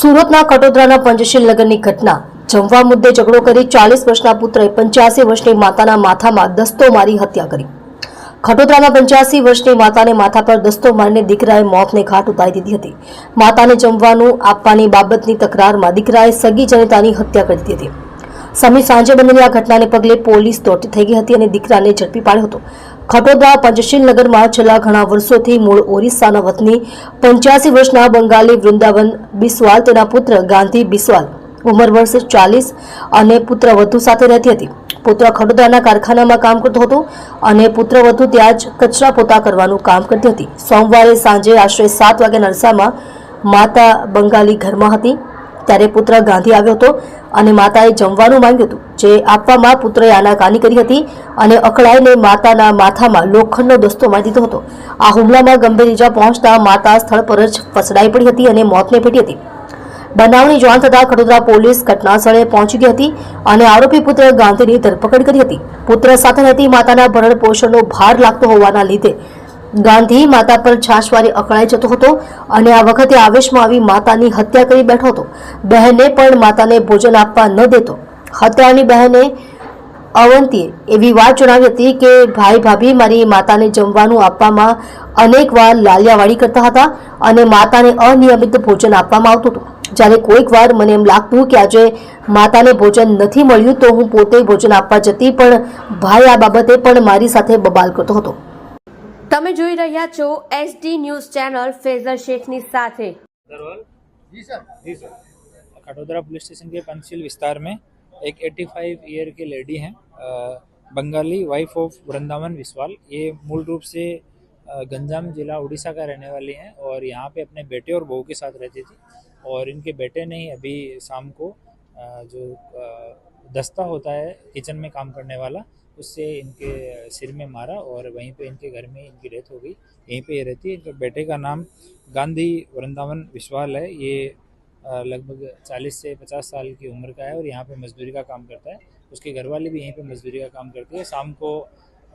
સુરતના કટોદરાના પંચશીલ નગરની ઘટના. જમવા મુદ્દે ઝઘડો કરી ચાલીસ વર્ષના પુત્રએ પંચ્યાસી વર્ષની માતાના માથામાં દસ્તો મારી હત્યા કરી. ખટોદરાના પંચ્યાસી વર્ષની માતાને માથા પર દસ્તો મારીને દીકરાએ મોતને ઘાટ ઉતારી દીધી હતી. માતાને જમવાનું આપવાની બાબતની તકરારમાં દીકરાએ સગી જનતાની હત્યા કરી દીધી હતી. સમી સાંજે બનેલી આ ઘટનાને પગલે પોલીસ દોડતી થઈ ગઈ હતી અને દીકરાને ઝડપી પાડ્યો હતો. ખટોદા પંચશીલ નગરમાં છેલ્લા ઘણા વર્ષોથી મૂળ ઓરિસ્સાના વતની પંચ્યાસી વર્ષના બંગાળી વૃંદાવન બિસ્વાલ, તેના પુત્ર ગાંધી બિસ્વાલ, ઉંમર વર્ષ ચાલીસ અને પુત્ર વધુ સાથે રહેતી હતી. પુત્ર ખડોદરાના કારખાનામાં કામ કરતો હતો અને પુત્ર વધુ ત્યાં જ કચરા પોતા કરવાનું કામ કરતી હતી. સોમવારે સાંજે આશરે સાત વાગ્યાના અરસામાં માતા બંગાળી ઘરમાં હતી. ત્યારે પુત્ર ગાંધી આવ્યો હતો અને માતાએ જમવાનું માંગ્યું હતું, જે આપવામાં પુત્રએ આનાકાની કરી હતી અને અકળાઈને માતાના માથામાં લોખંડનો દસ્તો મારી દીધો હતો. આ હુમલામાં ગંભીર ઇજા પહોંચતા માતા સ્થળ પર જ ફસડાઈ પડી હતી અને મોતને ભેટી હતી. બનાવની જાણ થતાં ખડોદરા પોલીસ ઘટનાસ્થળે પહોંચી ગઈ હતી અને આરોપી પુત્ર ગાંધીની ધરપકડ કરી હતી. પુત્ર સાથે રહેતી માતાના ભરણ પોષણનો ભાર લાગતો હોવાના લીધે ગાંધી માતા પર છાશવારી અકળાઈ જતો હતો અને આ વખતે આવેશમાં આવી માતાની હત્યા કરી બેઠો હતો. બહેને પણ માતાને ભોજન આપવા ન દેતો. હત્યાની બહેને અવંતીએ એવી વાત જણાવી હતી કે, ભાઈ ભાભી, મારી માતાને જમવાનું આપવામાં અનેક વાર લાલિયાવાડી કરતા હતા અને માતાને અનિયમિત ભોજન આપવામાં આવતું હતું. જ્યારે કોઈક વાર મને એમ લાગતું કે આજે માતાને ભોજન નથી મળ્યું તો હું પોતે ભોજન આપવા જતી, પણ ભાઈ આ બાબતે પણ મારી સાથે બબાલ કરતો હતો. તમે જોઈ રહ્યા છો એસડી ન્યૂઝ ચેનલ ફેઝર શેખની સાથે Darwal ji sir ji sir Khatodara police station के पंचशील विस्तार में एक 85 ईयर के लेडी हैं uh, Bengali wife of Vrindavan Biswal ये मूल रूप से अ, गंजाम जिला उड़ीसा का रहने वाली हैं और यहाँ पे अपने बेटे और बहू के साथ रहती थी और इनके बेटे ने ही अभी शाम को अ, जो अ, दस्ता होता है किचन में काम करने वाला, उससे इनके सिर में मारा और वहीं पे इनके घर में इनकी डेथ हो गई। यहीं पे ये रहती है। इनके बेटे का नाम गांधी वृंदावन विश्वाल है। ये लगभग 40 से 50 साल की उम्र का है और यहाँ पे मजदूरी का काम करता है। उसके घर वाले भी यहीं पे मजदूरी का काम करते हैं। शाम को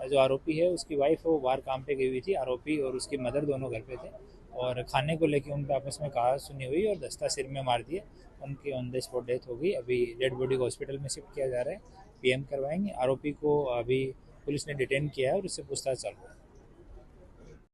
जो आरोपी है, उसकी वाइफ वो बाहर काम पे गई हुई थी, आरोपी और उसकी मदर दोनों घर पे थे। और खाने को लेके उनके आपस में कहा सुनी हुई और दस्ता सिर में मार दिए उनकी ऑन द स्पॉट डेथ हो गई। अभी डेड बॉडी को हॉस्पिटल में शिफ्ट किया जा रहा है। पीएम करवाएँगे। आरोपी को अभी पुलिस ने डिटेन किया है और उससे पूछताछ चल रही है।